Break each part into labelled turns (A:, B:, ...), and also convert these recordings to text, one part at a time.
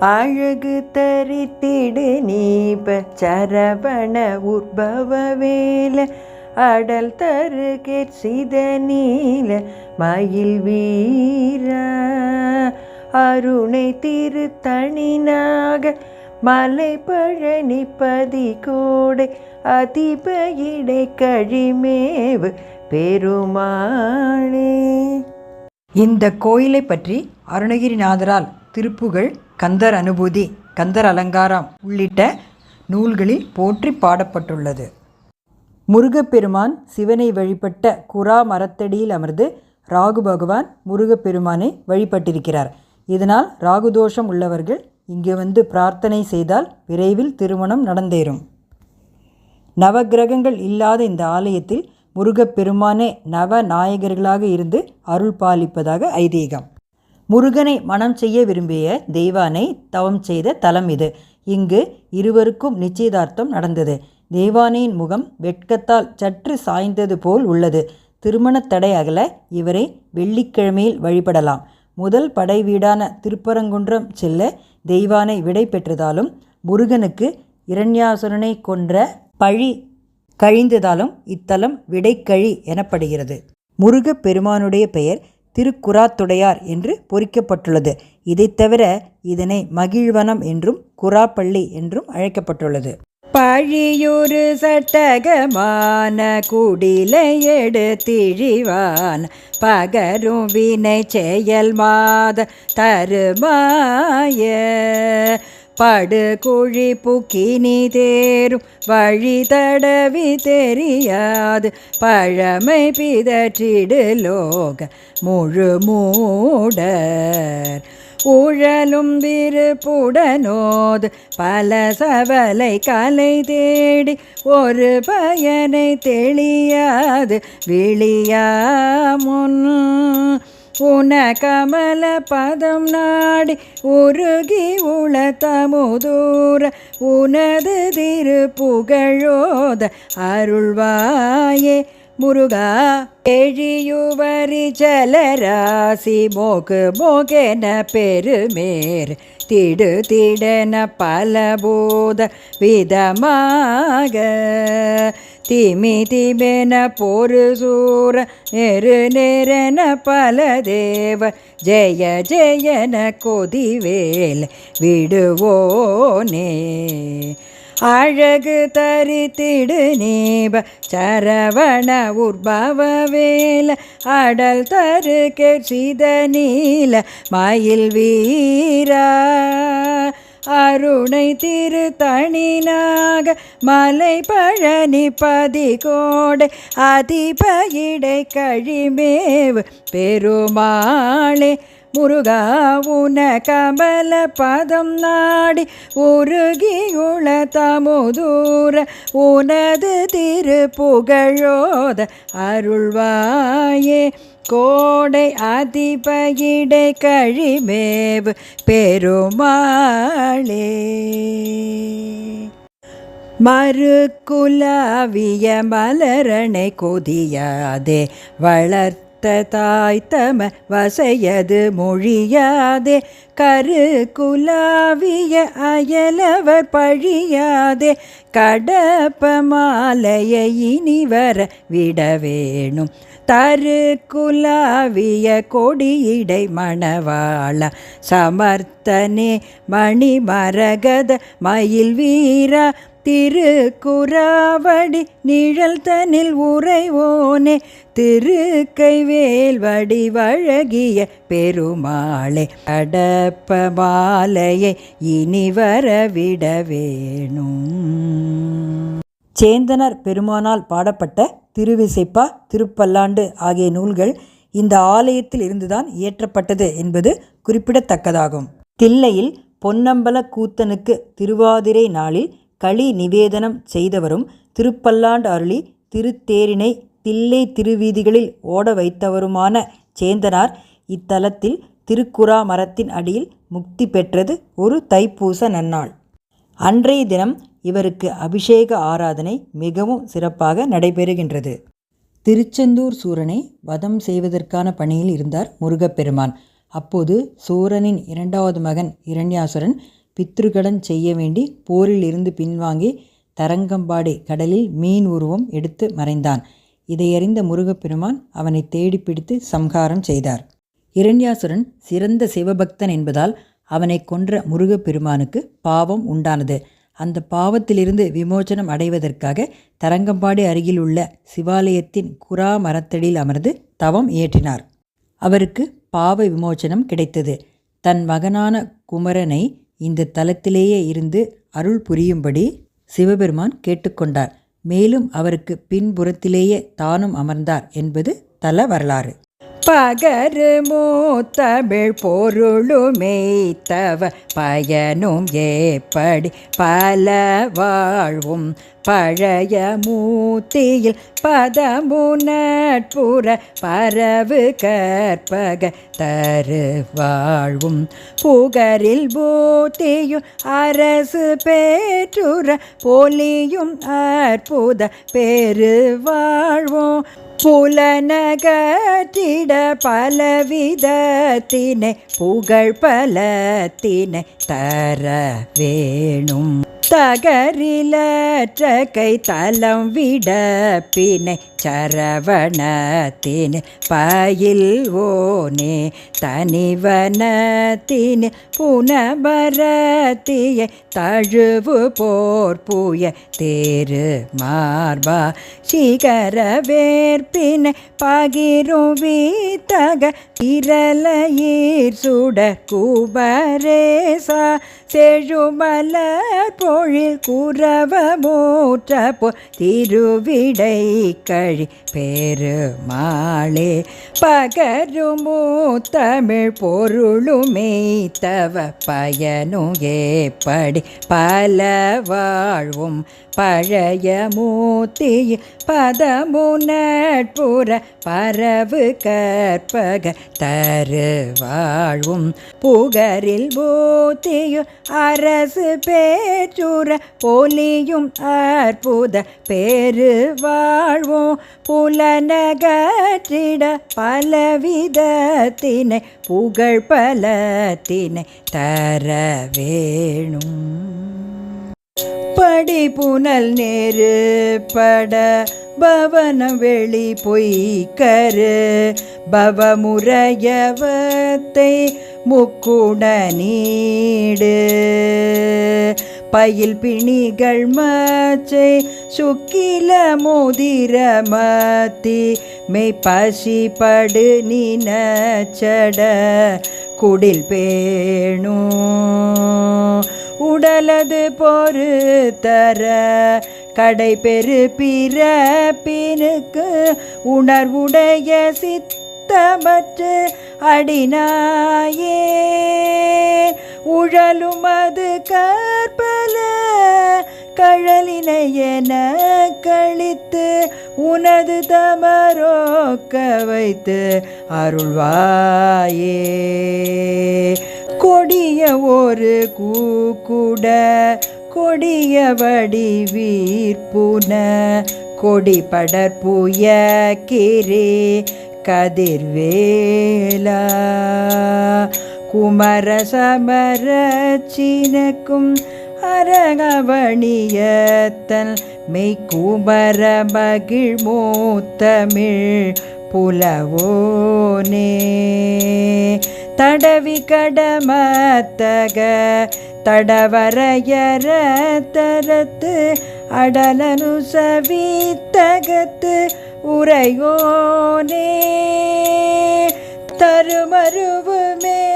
A: அழகு தரித்திடு நீப சரவண உற்பவ வேல. அடல் தரு சித நீல மயில் வீர. அருணை திருத்தணினாக மலை பழனி பதி கோடை அதிபயிடை கழிமேவு பெருமாளே.
B: இந்த கோயிலை பற்றி அருணகிரிநாதரால் திருப்புகழ் கந்தர் அனுபூதி கந்தர் அலங்காரம் உள்ளிட்ட நூல்களில் போற்றி பாடப்பட்டுள்ளது. முருகப்பெருமான் சிவனை வழிபட்ட குரா மரத்தடியில் அமர்ந்து ராகு பகவான் முருகப்பெருமானை வழிபட்டிருக்கிறார். இதனால் ராகுதோஷம் உள்ளவர்கள் இங்கே வந்து பிரார்த்தனை செய்தால் விரைவில் திருமணம் நடந்தேறும். நவக்கிரகங்கள் இல்லாத இந்த ஆலயத்தில் முருகப்பெருமானே நவநாயகர்களாக இருந்து அருள் பாலிப்பதாக ஐதீகம். முருகனை மனம் செய்ய விரும்பிய தெய்வானை தவம் செய்த தலம் இது. இங்கு இருவருக்கும் நிச்சயதார்த்தம் நடந்தது. தெய்வானையின் முகம் வெட்கத்தால் சற்று சாய்ந்தது போல் உள்ளது. திருமணத் தடை அகல இவரை வெள்ளிக்கிழமையில் வழிபடலாம். முதல் படை வீடான திருப்பரங்குன்றம் செல்ல தெய்வானை விடை பெற்றதாலும் முருகனுக்கு இரண்யாசுரனை கொன்ற பழி கழிந்ததாலும் இத்தலம் விடைக்கழி எனப்படுகிறது. முருகப் பெருமானுடைய பெயர் திருக்குறாத்துடையார் என்று பொறிக்கப்பட்டுள்ளது. இதைத் தவிர இதனை மகிழ்வனம் என்றும் குராப்பள்ளி என்றும் அழைக்கப்பட்டுள்ளது.
A: பழியொரு சட்டகமான குடிலை எடுத்திழிவான். பகரும் வினை செயல் மாத தருமாய. படுகுழி புக்கினி தேரும். வழி தடவி தெரியாது. பழமை பிதற்றிடு லோக முழு மூடர். ஊழலும் விருப்புடனோது பல சவலை கலை தேடி. ஒரு பயனை தெளியாது. விழியா முன் உன கமல பதம் நாடி உருகி உள தமுதூர உனது திருப்புகழோத அருள்வாயே. முருகா எழியுவரி ஜலராசி மோகு மோகென பெருமேர் திடு திடன பலபோத விதமாக. திமி திமென பொறு சூர நெரு நெரென பல தேவ ஜெய ஜெயன கொதிவேல் விடுவோனே. அழகு தரித்திடு நீப சரவண உற்பவ வேல அடல் தரு சித நீல மயில் வீரா. அருணை திருத்தணினாக மலை பழனி பதி கோடை அதிபயிடை கழிமேவு பெருமாளே முருகா உன கமல பதம் நாடி உருகியுள தமுதூர உனது திருப்புகழோத அருள்வாயே. கோடை அதிபயிடை கழிமேவு பெருமாளே. மறுக்குலாவிய மலரணை கொதியாதே வளர்த்த தாய் தம வசையது மொழியாதே கரு குலாவிய அயலவர் பழியாதே கடப்ப மாலையை இனி வர விட வேணும். தரு குலாவிய கொடியிடை மணவாள சமர்த்தனே மணி மரகத மயில் வீரா திருக்குறாவடி நிழல் தனில் உறைவோனே திருக்கைவேல் வடிவழகிய பெருமாளே அடப்ப மாலையை இனி வரவிட வேணும்.
B: சேந்தனர் பெருமானால் பாடப்பட்ட திருவிசைப்பா திருப்பல்லாண்டு ஆகிய நூல்கள் இந்த ஆலயத்தில் இருந்துதான் இயற்றப்பட்டது என்பது குறிப்பிடத்தக்கதாகும். தில்லையில் பொன்னம்பல கூத்தனுக்கு திருவாதிரை நாளில் களி நிவேதனம் செய்தவரும் திருப்பல்லாண்டு அருளி திருத்தேரினை தில்லை திருவீதிகளில் ஓட வைத்தவருமான சேந்தனார் இத்தலத்தில் திருக்குறா மரத்தின் அடியில் முக்தி பெற்றது ஒரு தைப்பூச நன்னாள். அன்றைய தினம் இவருக்கு அபிஷேக ஆராதனை மிகவும் சிறப்பாக நடைபெறுகின்றது. திருச்செந்தூர் சூரனை வதம் செய்வதற்கான பணியில் இருந்தார் முருகப்பெருமான். அப்போது சூரனின் இரண்டாவது மகன் இரண்யாசுரன் பித்ருகடன் செய்ய வேண்டி போரில் இருந்து பின்வாங்கி தரங்கம்பாடி கடலில் மீன் உருவம் எடுத்து மறைந்தான். இதையறிந்த முருகப்பெருமான் அவனை தேடி பிடித்து சம்ஹாரம் செய்தார். இரண்யாசுரன் சிறந்த சிவபக்தன் என்பதால் அவனை கொன்ற முருகப்பெருமானுக்கு பாவம் உண்டானது. அந்த பாவத்திலிருந்து விமோசனம் அடைவதற்காக தரங்கம்பாடி அருகில் உள்ள சிவாலயத்தின் குரா மரத்தடியில் அமர்ந்து தவம் இயற்றினார். அவருக்கு பாவ விமோசனம் கிடைத்தது. தன் மகனான குமரனை இந்த தலத்திலேயே இருந்து அருள் புரியும்படி சிவபெருமான் கேட்டுக்கொண்டார் மேலும் அவருக்கு பின்புறத்திலேயே தானும் அமர்ந்தார் என்பது தல வரலாறு.
A: பகரு மூத்தமிழ் பொருளுமெய்த்தவ பயனும் ஏப்படி பல வாழ்வும் பழைய மூத்தியில் பதமுனட்புற பரவு கற்பக தரு வாழ்வும் புகரில் பூத்தியும் அரசு பேற்றுற பொலியும் அற்புத பெரு வாழ்வும் பலவிதத்தினை புகழ் பலத்தினை தர வேணும். தகரிலற்ற கை தலம் விட பிணை சரவணத்தின் பயில் ஓனே தனிவனத்தின் புனபரத்திய தழுவு போர்புய தேரு மார்பா சிகர வேற்பினை பகிரும் வீத்தக இரலையீர் சுட குபரேசா செழுமலர் பொழில் குரவ மூற்ற போ திருவிடை கழி பெருமாளே. பகருமோ தமிழ் பொருளுமே தவ பயனும் ஏப்படி பல வாழ்வும் பழைய மூத்தி பதமுனட்புற பரவு கற்பக தரு வாழ்வும் புகரில் பூத்தியும் அரசு பேச்சுற பொலியும் அற்புத பேரு வாழ்வும் புலனகற்றிட பலவிதத்தினை புகழ் பலத்தினை தர வேணும். படி புனல் நேரு பட பவனம் வெளி பொய்க்கரு பவமுறையவத்தை முக்குட நீடு. பயில் பிணிகள் மச்சை சுக்கில மோதிர மத்தி மெய் பசி நினச்சட குடில் பேணும் உடலது பொறு தர கடை பெரு பிறப்பினுக்கு உணர்வுடைய சித்தமற்று அடினாயே. உழலும் அது கற்பல என கழித்து உனது தமரோக்க வைத்து அருள்வாயே. கொடிய ஒரு கூக்குட கொடிய வடிவீர்ப்புன கொடிபடற்புய கிரே கதிர்வேலா. குமர சமர சீனக்கும் அரகவணியத்தன் மெய்க்குமர மகிழ் மூத்தமிழ் புலவோனே. தடவி கடமத்தக தடவரையர தரத்து அடலனு சவித்தகத்து உரையோனே. தருமருவுமே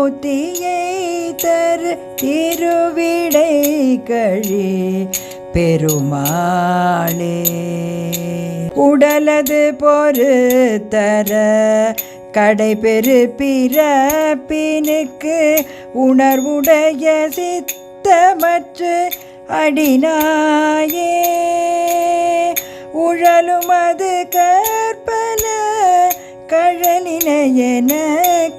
A: மூர்த்தியை தரு திருவிடை கழி பெருமாளே. உடலது பொறு தர கடை பிறப்பினுக்கு உணர்வுடைய சித்தமற்று அடினாயே. உழலுமது கற்பல என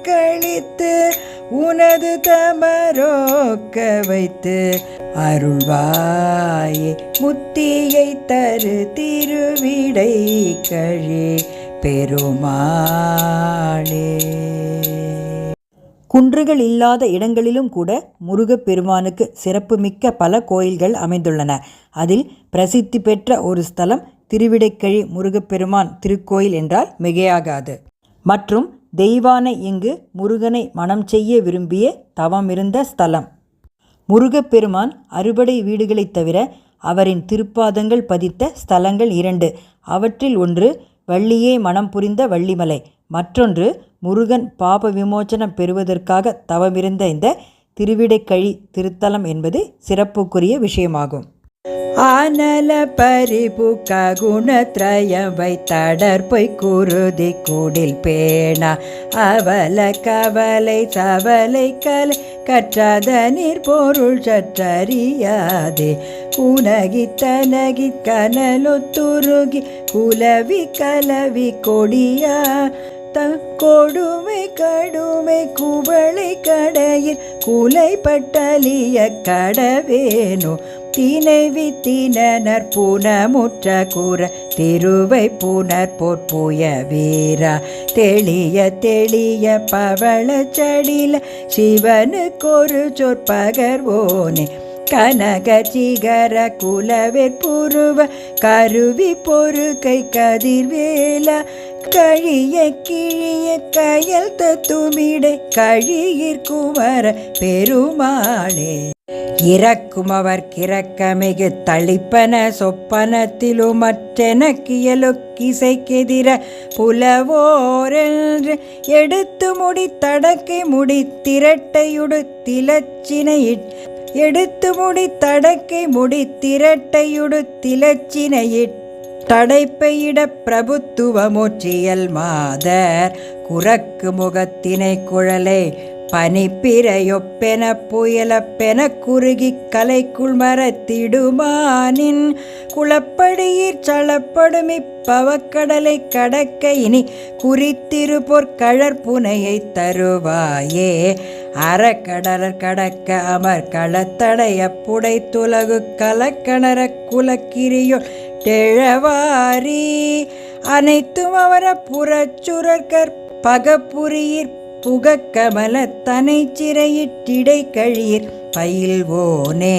A: கழித்து உனது தமரோக்க வைத்து அருள்வாயே முத்தியை தரு திருவிடை கழி பெருமாளே.
B: குன்றுகள் இல்லாத இடங்களிலும் கூட முருகப்பெருமானுக்கு சிறப்புமிக்க பல கோயில்கள் அமைந்துள்ளன. அதில் பிரசித்தி பெற்ற ஒரு ஸ்தலம் திருவிடைக்கழி முருகப்பெருமான் திருக்கோயில் என்றால் மிகையாகாது. மற்றும் தெய்வானை இங்கு முருகனை மனம் செய்ய விரும்பிய தவமிருந்த ஸ்தலம். முருகப்பெருமான் அறுபடை வீடுகளைத் தவிர அவரின் திருப்பாதங்கள் பதித்த ஸ்தலங்கள் இரண்டு. அவற்றில் ஒன்று வள்ளியே மனம் புரிந்த வள்ளிமலை. மற்றொன்று முருகன் பாப விமோச்சனம் பெறுவதற்காக தவமிருந்த இந்த திருவிடைக்கழி திருத்தலம் என்பது சிறப்புக்குரிய விஷயமாகும்.
A: ஆனல பரிபுக்க குணத்ரயவை தடற்பொய் குருதி கூடில் பேணா. அவல கவலை சவலை கலை கற்றாத நீர் பொருள் சற்றறியாதே. குனகி தனகி கனலொத்துருகி குலவி கலவி கொடியா. த கொடுமை கடுமை குவளை கடையில் குலை பட்டலிய கடவேனோ. தினைவி தினனர் புனமுற்ற கூற திருவை புனர் பொற்புய வீரா. தெளிய தெளிய பவள சடில சிவனுக்கொரு சொற்பகர்வோனே கனக சிகர குலவெற்புருவ கருவி பொறு கை கதிர்வேல கழிய கிழிய கயல் தத்துமிடை கழியிற்குமர பெருமாளே. இறக்கும் அவர் கிறக்கமிகு தளிப்பன சொப்பனத்திலும் மற்றெனக்கியலுக்கிசைக்கெதிர புலவோரென்று எடுத்து முடி தடக்கை முடி திரட்டையுடு திலச்சினையிட் எடுத்து முடி தடக்கை முடி திரட்டையுடு திலச்சினையிட் தடைப்பையிட பிரபுத்துவமுற்றியல் மாதர் குரக்கு முகத்தினை குழலை பனிப்பிரையொப்பென புயலப்பென குறுகி கலைக்குள் மரத்திடுமானின் குளப்படியிற் சளப்படும் இப்பவக்கடலை கடக்க இனி குறித்திருப்போர் பொற்கழற்புனையை தருவாயே. அறக்கடலர் கடக்க அமர் களத்தடைய புடை துலகு கலக்கணர குலக்கிரியோ டெழவாரி அனைத்தும் அவர புறச்சுரற்கற் பகப்புரியிற் புகக்கமல சிறையிட்டிடை கழியிற் பயில்வோனே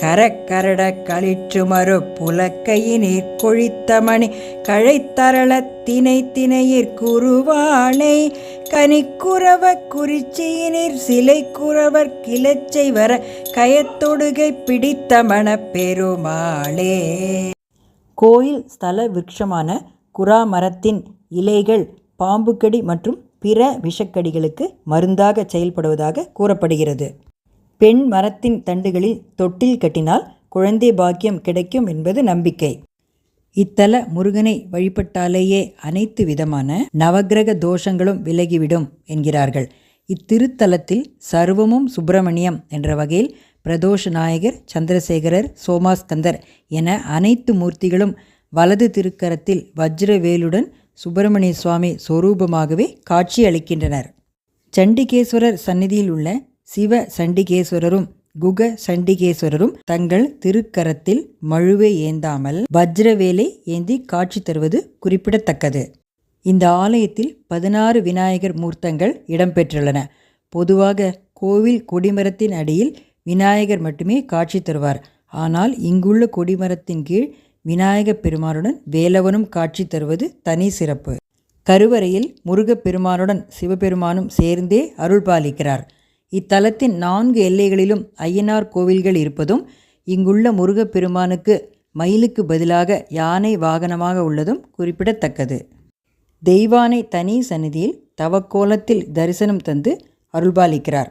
A: கரக்கரட களிற்று மறு புலக்கையினிற் கொழித்தமணி கழைத்தரள தினை தினையிற் குருவாளை கனிக்குறவ குறிச்சியினிற் சிலை குறவர் கிளச்சை வர கயத்தொடுகை பிடித்தமண பெருமாளே.
B: கோயில் ஸ்தல விருட்சமான குரா மரத்தின் இலைகள் பாம்புக்கடி மற்றும் பிற விஷக்கடிகளுக்கு மருந்தாக செயல்படுவதாக கூறப்படுகிறது. பெண் மரத்தின் தண்டுகளில் தொட்டில் கட்டினால் குழந்தை பாக்கியம் கிடைக்கும் என்பது நம்பிக்கை. இத்தல முருகனை வழிபட்டாலேயே அனைத்து விதமான நவக்கிரக தோஷங்களும் விலகிவிடும் என்கிறார்கள். இத்திருத்தலத்தில் சர்வமும் சுப்பிரமணியம் என்ற வகையில் பிரதோஷ நாயகர் சந்திரசேகரர் சோமாஸ்கந்தர் என அனைத்து மூர்த்திகளும் வலது திருக்கரத்தில் வஜ்ரவேலுடன் சுப்பிரமணிய சுவாமி சொரூபமாகவே காட்சி அளிக்கின்றனர் சண்டிகேஸ்வரர் சந்நிதியில் உள்ள சிவ சண்டிகேஸ்வரரும் குக சண்டிகேஸ்வரரும் தங்கள் திருக்கரத்தில் மழுவை ஏந்தாமல் வஜ்ரவேலை ஏந்தி காட்சி தருவது குறிப்பிடத்தக்கது. இந்த ஆலயத்தில் பதினாறு விநாயகர் மூர்த்தங்கள் இடம்பெற்றுள்ளன. பொதுவாக கோவில் கொடிமரத்தின் அடியில் விநாயகர் மட்டுமே காட்சி தருவார். ஆனால் இங்குள்ள கொடிமரத்தின் கீழ் விநாயகப் பெருமானுடன் வேலவனும் காட்சி தருவது தனி சிறப்பு. கருவறையில் முருகப் பெருமானுடன் சிவபெருமானும் சேர்ந்தே அருள் பாலிக்கிறார். இத்தலத்தின் நான்கு எல்லைகளிலும் ஐயனார் கோவில்கள் இருப்பதும் இங்குள்ள முருகப்பெருமானுக்கு மயிலுக்கு பதிலாக யானை வாகனமாக உள்ளதும் குறிப்பிடத்தக்கது. தெய்வானை தனி சந்நிதியில் தவக்கோலத்தில் தரிசனம் தந்து அருள்பாலிக்கிறார்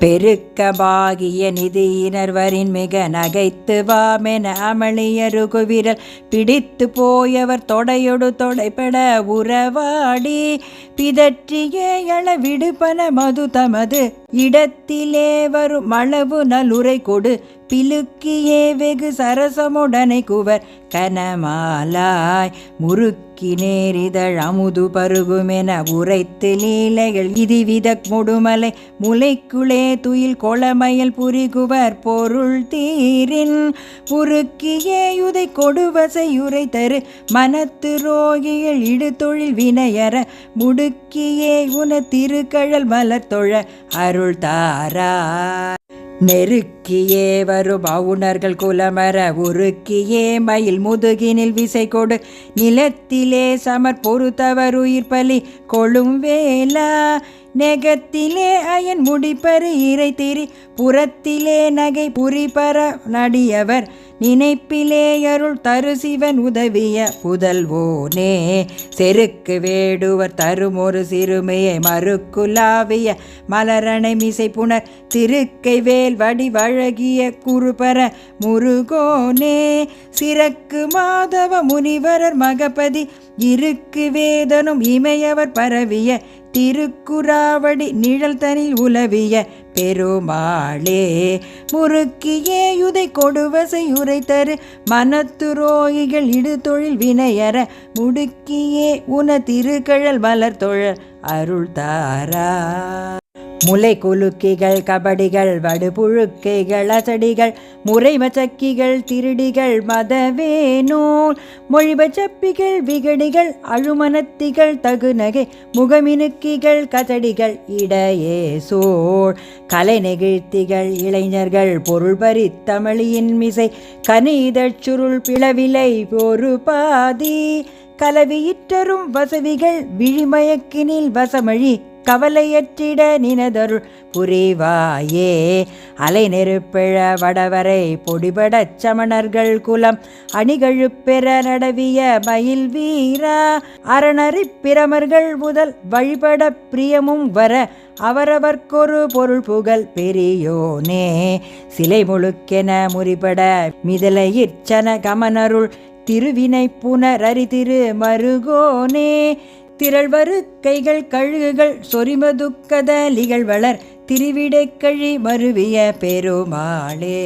A: பெருக்கபாகிய நிதியினர்வரின் மிக நகைத்து வாமென அமளிய ருகுவிரல் பிடித்து போயவர் தொடையொடு தொடைபட உறவாடி. பிதற்றியே எழ விடுபன மது தமது இடத்திலே வரும் அளவு நலுரை கொடு. பிலுக்கியே வெகு சரசமுடனை குவர் கனமாலாய். முறுக்கி உருக்கி அமுது பருகுமென உரைத்து லீலைகள் இதிவித முடுமலை முலைக்குளே துயில் கொளமயல் புரிகுவர் பொருள் தீரின் புருக்கியேயுதை கொடுவசையுரை தரு மனத்து ரோகிகள் இடுதொழில் வினையற முடுக்கியே உன திருக்கழல் மலர் தொழ அருள் தாரா நெருக்கியே வரும் பவுனர்கள் குலமர உருக்கியே மயில் முதுகினில் விசை கொடு நிலத்திலே சமர் பொறுத்தவர் உயிர் பலி கொழும் வேலா நெகத்திலே அயன் முடிப்பரு இறை திரி புறத்திலே நகை புரிபர நடியவர். நினைப்பிலே அருள் தரு சிவன் உதவிய புதல்வோனே செருக்கு வேடுவர் தருமொரு சிறுமையை மறுக்குலாவிய மலரணை மிசை புனர் திருக்கை வேல் வடிவழகிய குறுபர முருகோனே சிறக்கு மாதவ முனிவரர் மகபதி. இருக்கு வேதனும் இமையவர் பரவிய திருக்குறாவடி நிழல் தனில் உலவிய பெருமாளே முறுக்கியே யுதை கொடுவசை உரைத்தரு மனத்துரோகிகள் இடுதொழில் வினையற முடுக்கியே உன திருக்கழல் மலர் தொழல் அருள் தாரா முலை குலுக்கிகள் கபடிகள் வடுபுழுக்கைகள் அசடிகள் முறைமச்சக்கிகள் திருடிகள் மதவேனூல் மொழிபச்சப்பிகள் விகடிகள் அழுமனத்திகள் தகுநகை முகமினுக்கிகள் கசடிகள் இடையே சோழ் கலை நெகிழ்த்திகள் இளைஞர்கள் பொருள் பறித்தமிழியின் மிசை கனிதச் சுருள் பிளவிலை ஒரு பாதி கலவியிற்றரும் வசவிகள் விழிமயக்கினில் வசமழி கவலையற்றிட நினதருள் புரிவாயே அலை நெருப்பிழ வடவரை பொடிபடச் சமணர்கள் குலம் அணிகழுப்பெற நடவிய மயில் வீரா அரணறிப் பிரமர்கள் முதல் வழிபட பிரியமும் வர அவரவர்க்கொரு பொருள் புகழ் பெரியோனே சிலை முழுக்கென முறிபட மிதலையிற்சன கமனருள் திருவினை புனரறி திரு மருகோனே. திரள்வரு கைகள் கழுகுகள் சொரிமதுக்கத லிகழ்வளர் திருவிடைக்கழி மருவிய பெருமாளே.